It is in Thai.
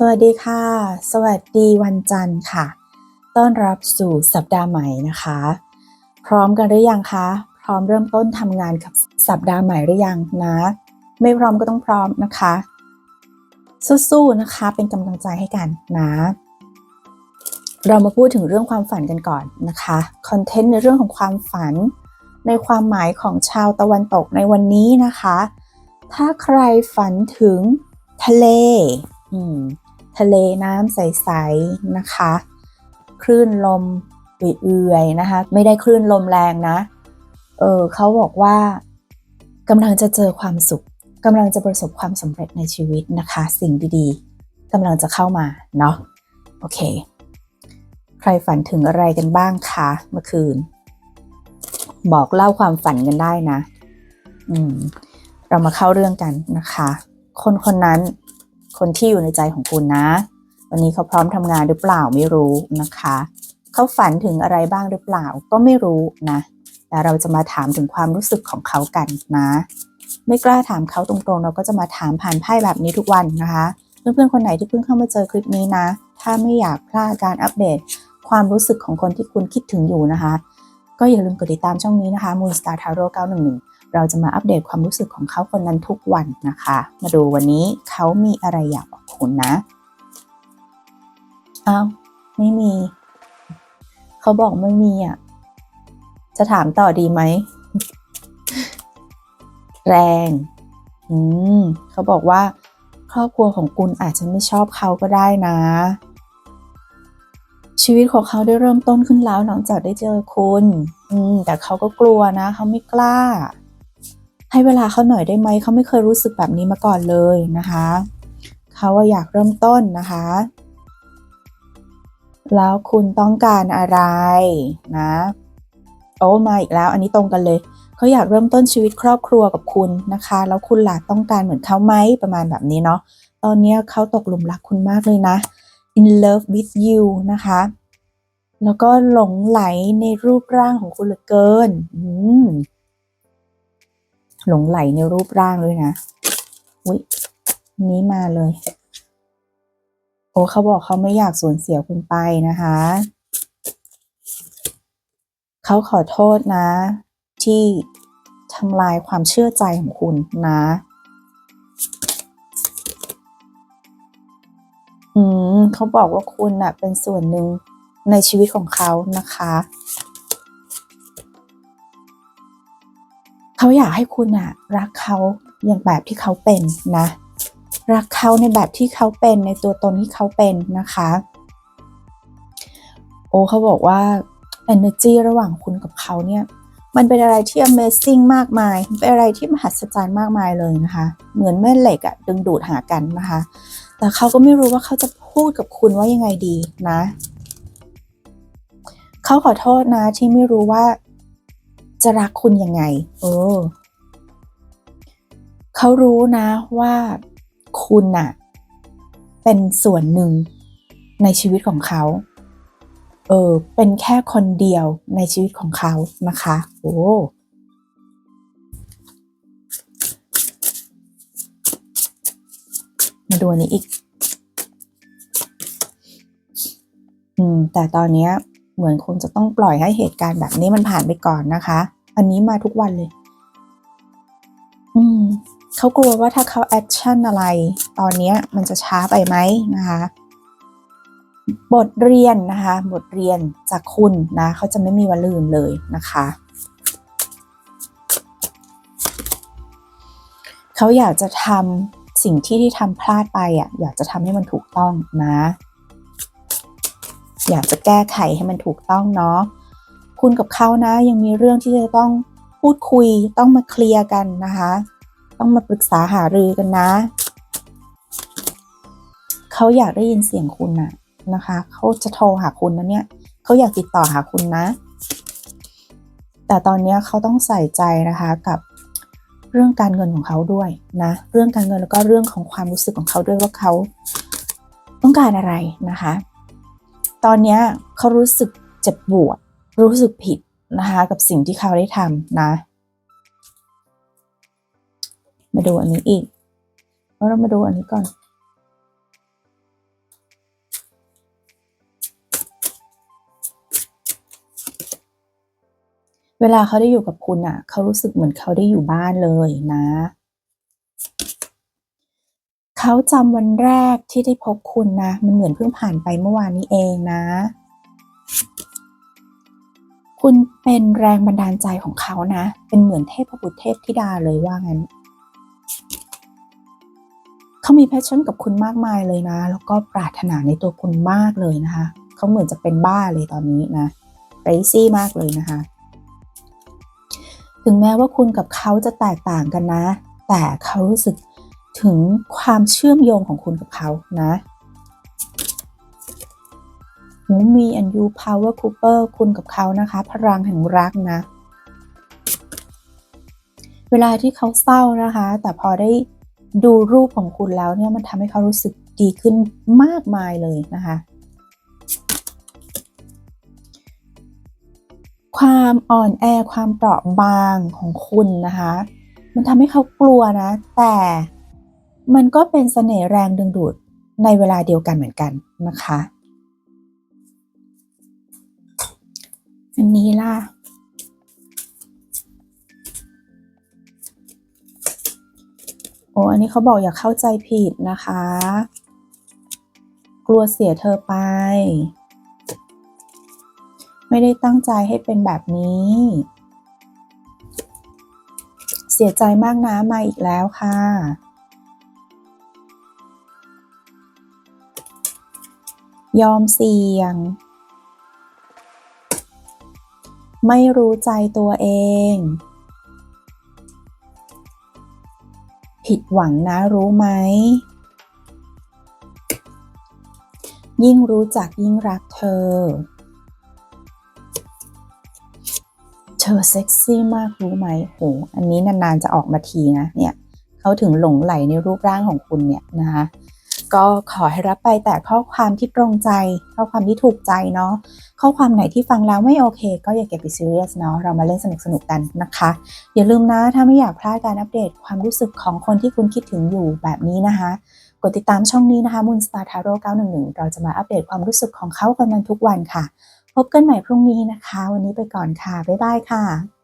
สวัสดีค่ะ สวัสดีวันจันทร์ค่ะ ต้อนรับสู่สัปดาห์ใหม่นะคะ พร้อมกันหรือยังคะ พร้อมเริ่มต้นทำงานกับสัปดาห์ใหม่หรือยังนะ ไม่พร้อมก็ต้องพร้อมนะคะ สู้ๆนะคะ เป็นกำลังใจให้กันนะ เรามาพูดถึงเรื่องความฝันกันก่อนนะคะคอนเทนต์ในเรื่องของความฝัน ในความหมายของชาวตะวันตกในวันนี้นะคะ ถ้าใครฝันถึงทะเล อืม ทะเลน้ำใสๆนะคะ คลื่นลมเอื่อยๆนะคะ ไม่ได้คลื่นลมแรงนะ เออเขาบอกว่ากำลังจะเจอความสุขกำลังจะประสบความสำเร็จในชีวิตนะคะ สิ่งดีๆกำลังจะเข้ามาเนาะโอเค ใครฝันถึงอะไรกันบ้างคะเมื่อคืน บอกเล่าความฝันกันได้นะ อืม เรามาเข้าเรื่องกันนะคะ คนคนนั้น คนที่อยู่ในใจของคุณนะ วันนี้เขาพร้อมทำงานหรือเปล่าไม่รู้นะคะ เขาฝันถึงอะไรบ้างหรือเปล่าก็ไม่รู้นะแต่เราจะมาถามถึงความรู้สึกของเขากันนะ ไม่กล้าถามเขาตรงๆ เราก็จะมาถามผ่านไพ่แบบนี้ทุกวันนะคะ เพื่อนๆคนไหนที่เพิ่งเข้ามาเจอคลิปนี้นะ ถ้าไม่อยากพลาดการอัปเดต ความรู้สึกของคนที่คุณคิดถึงอยู่นะคะ ก็อย่าลืมกดติดตามช่องนี้นะคะ Moonstar Tarot 911 เราจะมาอัปเดตความรู้สึกของเขาคนนั้นทุกวันนะคะ มาดูวันนี้เขามีอะไรอยากบอกคุณนะอ้าวไม่มี เขาบอกไม่มีอะ จะถามต่อดีไหม แรง อืมเขาบอกว่า ครอบครัวของคุณอาจจะไม่ชอบเขาก็ได้นะชีวิตของเขาได้เริ่มต้นขึ้นแล้วหลังจากได้เจอคุณ อืม แต่เขาก็กลัวนะ เขาไม่กล้า ให้เวลาเขาหน่อยได้ไหมเขาไม่เคยรู้สึกแบบนี้มาก่อนเลยนะคะเขาอะอยากเริ่มต้นนะคะ แล้วคุณต้องการอะไรนะโอ้มาอีกแล้วอันนี้ตรงกันเลยเขาอยากเริ่มต้นชีวิตครอบครัวกับคุณนะคะ แล้วคุณล่ะต้องการเหมือนเขาไหมประมาณแบบนี้เนาะตอนนี้เขาตกหลุมรักคุณมากเลยนะ in love with you นะคะแล้วก็หลงไหลในรูปร่างของคุณเหลือเกิน อืม หลงไหลในรูปร่างด้วยนะอุ้ยนี้มาเลย โอ้เขาบอกเขาไม่อยากสูญเสียคุณไปนะคะ เขาขอโทษนะ ที่ทำลายความเชื่อใจของคุณนะ อืมเขาบอกว่าคุณน่ะ เป็นส่วนหนึ่งในชีวิตของเขานะคะ เขาอยากให้คุณน่ะรักเขาอย่างแบบที่เขาเป็นนะ รักเขาในแบบที่เขาเป็นในตัวตนที่เขาเป็นนะคะ โอ้เขาบอกว่า energy ระหว่างคุณกับเขาเนี่ย มันเป็นอะไรที่ amazing มากมาย เป็นอะไรที่มหัศจรรย์มากมายเลยนะคะ เหมือนแม่เหล็กอะดึงดูดหากันนะคะ แต่เขาก็ไม่รู้ว่าเขาจะพูดกับคุณว่ายังไงดีนะ เขาขอโทษนะที่ไม่รู้ว่า จะรักคุณยังไง เออ เขารู้นะว่าคุณน่ะเป็นส่วนหนึ่งในชีวิตของเขา เออ เป็นแค่คนเดียวในชีวิตของเขานะคะ โอ้มาดูอันนี้อีก อืม แต่ตอนเนี้ย เหมือนคงจะต้องปล่อยให้เหตุการณ์แบบนี้มันผ่านไปก่อนนะคะ อันนี้มาทุกวันเลย อืมเขากลัวว่าถ้าเขาแอคชั่นอะไร ตอนเนี้ยมันจะช้าไปไหมนะคะ บทเรียนนะคะ บทเรียนจากคุณนะเขาจะไม่มีวันลืมเลยนะคะเขาอยากจะทำสิ่งที่ที่ทำพลาดไปอะ อยากจะทำให้มันถูกต้องนะ อยากจะแก้ไขให้มันถูกต้องเนาะคุณกับเขานะยังมีเรื่องที่จะต้องพูดคุยต้องมาเคลียร์กันนะคะ ต้องมาปรึกษาหารือกันนะ เขาอยากได้ยินเสียงคุณนะนะคะเขาจะโทรหาคุณนะเนี่ยเขาอยากติดต่อหาคุณนะ แต่ตอนนี้เขาต้องใส่ใจนะคะกับเรื่องการเงินของเขาด้วยนะเรื่องการเงินแล้วก็เรื่องของความรู้สึกของเขาด้วยว่าเขาต้องการอะไรนะคะ ตอนนี้เขารู้สึกเจ็บปวด รู้สึกผิดนะคะกับสิ่งที่เขาได้ทำนะ มาดูอันนี้อีกเรามาดูอันนี้ก่อนเวลาเขาได้อยู่กับคุณอะ่ะ เขารู้สึกเหมือนเขาได้อยู่บ้านเลยนะ เขาจำวันแรกที่ได้พบคุณนะ มันเหมือนเพิ่งผ่านไปเมื่อวานนี้เองนะ คุณเป็นแรงบันดาลใจของเขานะ เป็นเหมือนเทพบุตรเทพธิดาเลยว่างั้นเขามีแพชชั่นกับคุณมากมายเลยนะ แล้วก็ปรารถนาในตัวคุณมากเลยนะคะเขาเหมือนจะเป็นบ้าเลยตอนนี้นะเรซี่มากเลยนะคะ ถึงแม้ว่าคุณกับเขาจะแตกต่างกันนะ แต่เขารู้สึก ถึงความเชื่อมโยงของคุณกับเขานะหูมีอันยู power cooper คุณกับเขานะคะ พลังแห่งรักนะ เวลาที่เขาเศร้านะคะ แต่พอได้ดูรูปของคุณแล้วเนี่ยมันทำให้เขารู้สึกดีขึ้นมากมายเลยนะคะ ความอ่อนแอความเปราะบางของคุณนะคะ มันทำให้เขากลัวนะ แต่ มันก็เป็นเสน่ห์แรงดึงดูดในเวลาเดียวกันเหมือนกันนะคะ อันนี้ล่ะ โอ้อันนี้เขาบอกอย่าเข้าใจผิดนะคะ กลัวเสียเธอไป ไม่ได้ตั้งใจให้เป็นแบบนี้ เสียใจมากนะมาอีกแล้วค่ะ ยอมเสี่ยง ไม่รู้ใจตัวเอง ผิดหวังนะรู้ไหม ยิ่งรู้จักยิ่งรักเธอ เธอเซ็กซี่มากรู้ไหมโหอันนี้นานๆจะออกมาทีนะเนี่ย เขาถึงหลงไหลในรูปร่างของคุณเนี่ยนะคะ ก็ขอให้รับไปแต่ข้อความที่ตรงใจ ข้อความที่ถูกใจเนาะข้อความไหนที่ฟังแล้วไม่โอเค ก็อย่าเก็บไปซีเรียสเนาะเรามาเล่นสนุกๆกันนะคะ อย่าลืมนะถ้าไม่อยากพลาดการอัปเดตความรู้สึกของคนที่คุณคิดถึงอยู่แบบนี้นะคะกดติดตามช่องนี้นะคะมูนสตาร์ทาโร่911 เราจะมาอัปเดตความรู้สึกของเขากันทุกวันค่ะ พบกันใหม่พรุ่งนี้นะคะ วันนี้ไปก่อนค่ะบ๊ายบายค่ะ